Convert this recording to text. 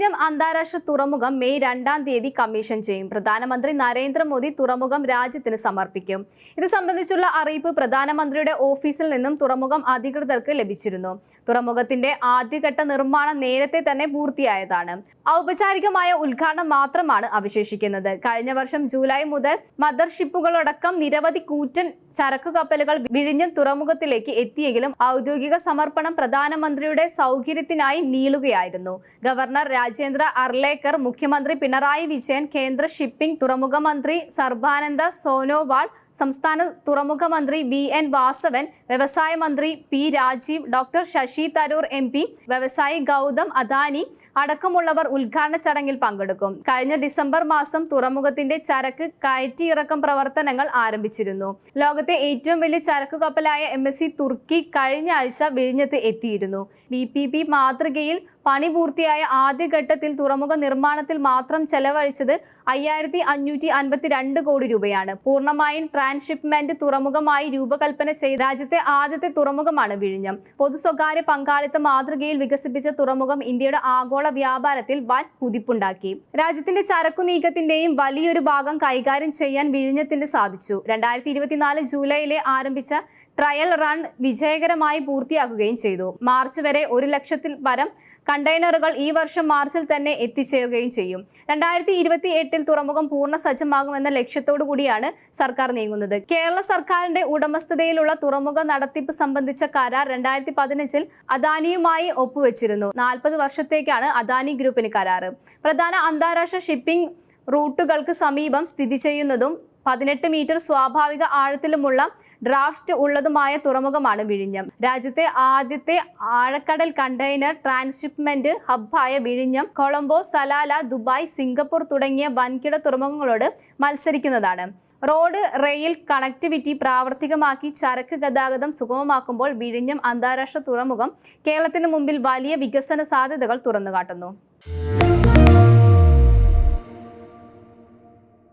വിഴിഞ്ഞം അന്താരാഷ്ട്ര തുറമുഖം മെയ് രണ്ടാം തീയതി കമ്മീഷൻ ചെയ്യും. പ്രധാനമന്ത്രി നരേന്ദ്രമോദി തുറമുഖം രാജ്യത്തിന് സമർപ്പിക്കും. ഇത് സംബന്ധിച്ചുള്ള അറിയിപ്പ് പ്രധാനമന്ത്രിയുടെ ഓഫീസിൽ നിന്നും തുറമുഖം അധികൃതർക്ക് ലഭിച്ചിരുന്നു. തുറമുഖത്തിന്റെ ആദ്യഘട്ട നിർമ്മാണം നേരത്തെ തന്നെ പൂർത്തിയായതാണ്. ഔപചാരികമായ ഉദ്ഘാടനം മാത്രമാണ് അവശേഷിക്കുന്നത്. കഴിഞ്ഞ വർഷം ജൂലൈ മുതൽ മദർഷിപ്പുകളടക്കം നിരവധി കൂറ്റൻ ചരക്കു കപ്പലുകൾ വിഴിഞ്ഞം തുറമുഖത്തിലേക്ക് എത്തിയെങ്കിലും ഔദ്യോഗിക സമർപ്പണം പ്രധാനമന്ത്രിയുടെ സൗകര്യത്തിനായി നീളുകയായിരുന്നു. ഗവർണർ രാജേന്ദ്ര അർലേക്കർ മുഖ്യമന്ത്രി പിണറായി വിജയൻ കേന്ദ്ര ഷിപ്പിംഗ് തുറമുഖ മന്ത്രി സർബാനന്ദ സോനോവാൾ സംസ്ഥാന തുറമുഖ മന്ത്രി വി എൻ വാസവൻ വ്യവസായ മന്ത്രി P Rajeev doctor Shashi Tharoor M P വ്യവസായി ഗൗതം അദാനി അടക്കമുള്ളവർ ഉദ്ഘാടന ചടങ്ങിൽ പങ്കെടുക്കും. കഴിഞ്ഞ ഡിസംബർ മാസം തുറമുഖത്തിന്റെ ചരക്ക് കയറ്റിയിറക്കം പ്രവർത്തനങ്ങൾ ആരംഭിച്ചിരുന്നു. ലോകത്തെ ഏറ്റവും വലിയ ചരക്ക് കപ്പലായ എം തുർക്കി കഴിഞ്ഞ ആഴ്ച വിഴിഞ്ഞത്ത് എത്തിയിരുന്നു. ബി മാതൃകയിൽ പണി പൂർത്തിയായ ആദ്യഘട്ടത്തിൽ തുറമുഖ നിർമ്മാണത്തിൽ മാത്രം ചെലവഴിച്ചത് അയ്യായിരത്തി അഞ്ഞൂറ്റി അൻപത്തി രണ്ട് കോടി രൂപയാണ്. പൂർണമായും ട്രാൻസ്ഷിപ്മെന്റ് തുറമുഖമായി രൂപകൽപ്പന ചെയ്ത രാജ്യത്തെ ആദ്യത്തെ തുറമുഖമാണ് വിഴിഞ്ഞം. പൊതു സ്വകാര്യ പങ്കാളിത്ത മാതൃകയിൽ വികസിപ്പിച്ച തുറമുഖം ഇന്ത്യയുടെ ആഗോള വ്യാപാരത്തിൽ വൻ കുതിപ്പുണ്ടാക്കി. രാജ്യത്തിന്റെ ചരക്കു നീക്കത്തിന്റെയും വലിയൊരു ഭാഗം കൈകാര്യം ചെയ്യാൻ വിഴിഞ്ഞത്തിന് സാധിച്ചു. രണ്ടായിരത്തി ജൂലൈയിലെ ആരംഭിച്ച ട്രയൽ റൺ വിജയകരമായി പൂർത്തിയാക്കുകയും ചെയ്തു. മാർച്ച് വരെ ഒരു ലക്ഷത്തിൽ പരം കണ്ടെയ്നറുകൾ ഈ വർഷം മാർച്ചിൽ തന്നെ എത്തിച്ചേരുകയും ചെയ്യും. രണ്ടായിരത്തി ഇരുപത്തി എട്ടിൽ തുറമുഖം പൂർണ സജ്ജമാകുമെന്ന ലക്ഷ്യത്തോടു കൂടിയാണ് സർക്കാർ നീങ്ങുന്നത്. കേരള സർക്കാരിന്റെ ഉടമസ്ഥതയിലുള്ള തുറമുഖ നടത്തിപ്പ് സംബന്ധിച്ച കരാർ രണ്ടായിരത്തി പതിനഞ്ചിൽ അദാനിയുമായി ഒപ്പുവെച്ചിരുന്നു. നാൽപ്പത് വർഷത്തേക്കാണ് അദാനി ഗ്രൂപ്പിന് കരാറ്. പ്രധാന അന്താരാഷ്ട്ര ഷിപ്പിംഗ് റൂട്ടുകൾക്ക് സമീപം സ്ഥിതി ചെയ്യുന്നതും പതിനെട്ട് മീറ്റർ സ്വാഭാവിക ആഴത്തിലുമുള്ള ഡ്രാഫ്റ്റ് ഉള്ളതുമായ തുറമുഖമാണ് വിഴിഞ്ഞം. രാജ്യത്തെ ആദ്യത്തെ ആഴക്കടൽ കണ്ടെയ്നർ ട്രാൻസ്ഷിപ്മെന്റ് ഹബ്ബായ വിഴിഞ്ഞം കൊളംബോ സലാല ദുബായ് സിംഗപ്പൂർ തുടങ്ങിയ വൻകിട തുറമുഖങ്ങളോട് മത്സരിക്കുന്നതാണ്. റോഡ് റെയിൽ കണക്ടിവിറ്റി പ്രാവർത്തികമാക്കി ചരക്ക് ഗതാഗതം സുഗമമാക്കുമ്പോൾ വിഴിഞ്ഞം അന്താരാഷ്ട്ര തുറമുഖം കേരളത്തിന് മുമ്പിൽ വലിയ വികസന സാധ്യതകൾ തുറന്നുകാട്ടുന്നു.